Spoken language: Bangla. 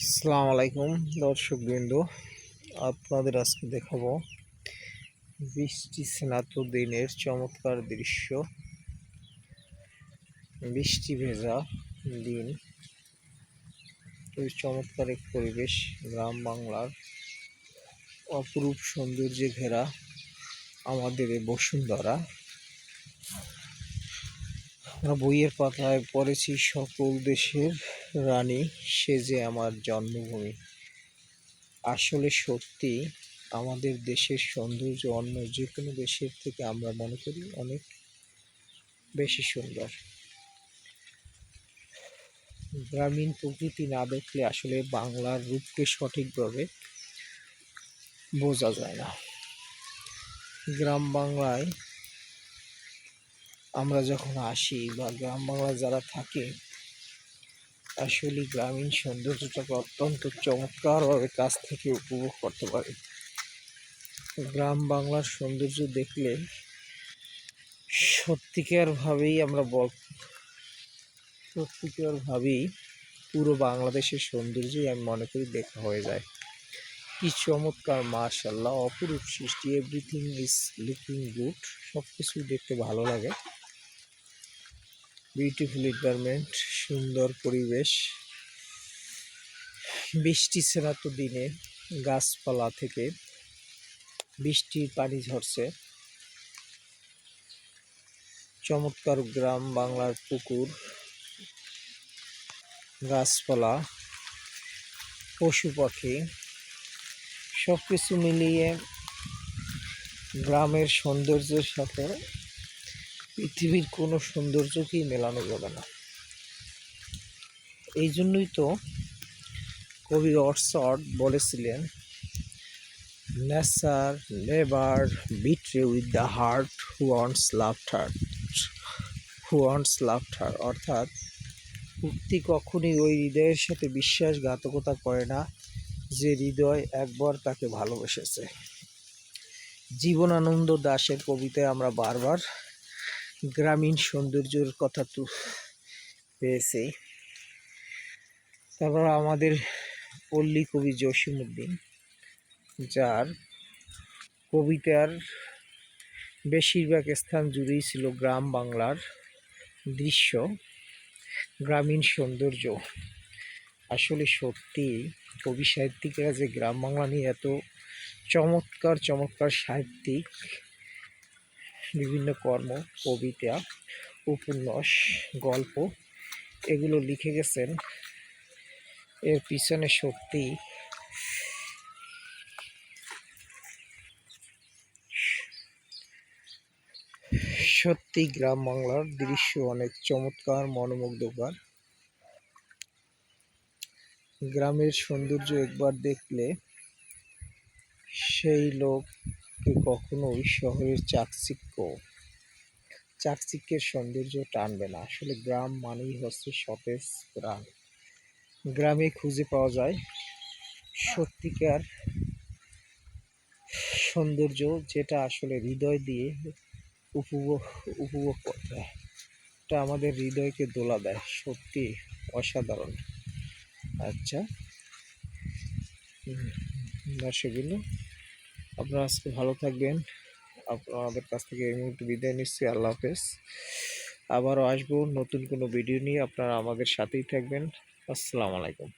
আসসালামু আলাইকুম দর্শক বৃন্দ আপনাদের আজকে দেখাবো বৃষ্টি স্নাত দিনের চমৎকার দৃশ্য। বৃষ্টি ভেজা দিন। চমৎকার এক পরিবেশ গ্রাম বাংলার অপরূপ সৌন্দর্যে ঘেরা আমাদের বসুন্ধরা। বইয়ের পাতায় পড়েছি সকল দেশের রানী, সে যে আমার জন্মভূমি। আসলে সত্যি আমাদের দেশের সৌন্দর্য অন্য যে কোনো দেশের থেকে আমরা মনে করি অনেক বেশি সুন্দর। গ্রামীণ প্রকৃতি না দেখলে আসলে বাংলার রূপকে সঠিকভাবে বোঝা যায় না। গ্রাম বাংলায় আমরা যখন আসি বা গ্রাম বাংলায় যারা থাকে, আসলে গ্রামীণ সৌন্দর্যটাকে অত্যন্ত চমৎকারভাবে কাছ থেকে উপভোগ করতে পারি। গ্রাম বাংলার সৌন্দর্য দেখলে সত্যিকারভাবেই আমরা বল সত্যিকারভাবেই পুরো বাংলাদেশের সৌন্দর্যই আমি মনে করি দেখা হয়ে যায়। কি চমৎকার মাশাল্লাহ অপরূপ সৃষ্টি এভরিথিং ইজ লুকিং গুড সব কিছুই দেখতে ভালো লাগে। বিউটিফুল এনভায়রনমেন্ট সুন্দর পরিবেশ। বৃষ্টি ছাড়া তো দিনে গাছপালা থেকে বৃষ্টির পানি ঝরছে। চমৎকার গ্রাম, বাংলার পুকুর, গাছপালা, পশু পাখি সব কিছু মিলিয়ে গ্রামের সৌন্দর্যের সাথে পৃথিবীর কোনো সৌন্দর্যকেই মেলানো যাবে না। এই জন্যই তো কবি অর্সট বলেছিলেন nature never betray with the heart who wants laughter who wants laughter অর্থাৎ উক্তি কখনই ওই হৃদয়ের সাথে বিশ্বাসঘাতকতা করে না যে হৃদয় একবার তাকে ভালোবেসেছে। জীবনানন্দ দাশের কবিতায় আমরা বারবার গ্রামীণ সৌন্দর্যের কথা তো পেয়েছি তারপর আমাদের পল্লী কবি জসিমুদ্দিন যার কবিতার বেশিরভাগ স্থান জুড়েই ছিল গ্রাম বাংলার দৃশ্য, গ্রামীণ সৌন্দর্য। আসলে সত্যি, কবি সাহিত্যিকেরা যে গ্রাম বাংলা নিয়ে এত চমৎকার চমৎকার সাহিত্যিক বিভিন্ন কর্ম, কবিতা, উপন্যাস, গল্প, এগুলো লিখে গেছেন। এর পিছনে সত্যি সত্যি গ্রাম বাংলার দৃশ্য অনেক চমৎকার, মনোমুগ্ধকর। গ্রামের সৌন্দর্য একবার দেখলে সেই লোককে কখনোই শহরের চাকচিক্য, চাকচিক্যের সৌন্দর্য টানবে না। আসলে গ্রাম মানেই হচ্ছে সতেজ প্রাণ গ্রামে খুঁজে পাওয়া যায় সত্যিকার সৌন্দর্য যেটা আসলে হৃদয় দিয়ে উপভোগ উপভোগ করতে হয়। এটা আমাদের হৃদয়কে দোলা দেয়। সত্যি অসাধারণ। আচ্ছা। দর্শকগুলো আপনারা আজকে ভালো থাকবেন। আমাদের কাছ থেকে এই মুহূর্তে বিদায় নিচ্ছি। আল্লাহ হাফেজ। আবারও আসব নতুন কোনো ভিডিও নিয়ে। আপনারা আমাদের সাথেই থাকবেন। আসসালামু আলাইকুম।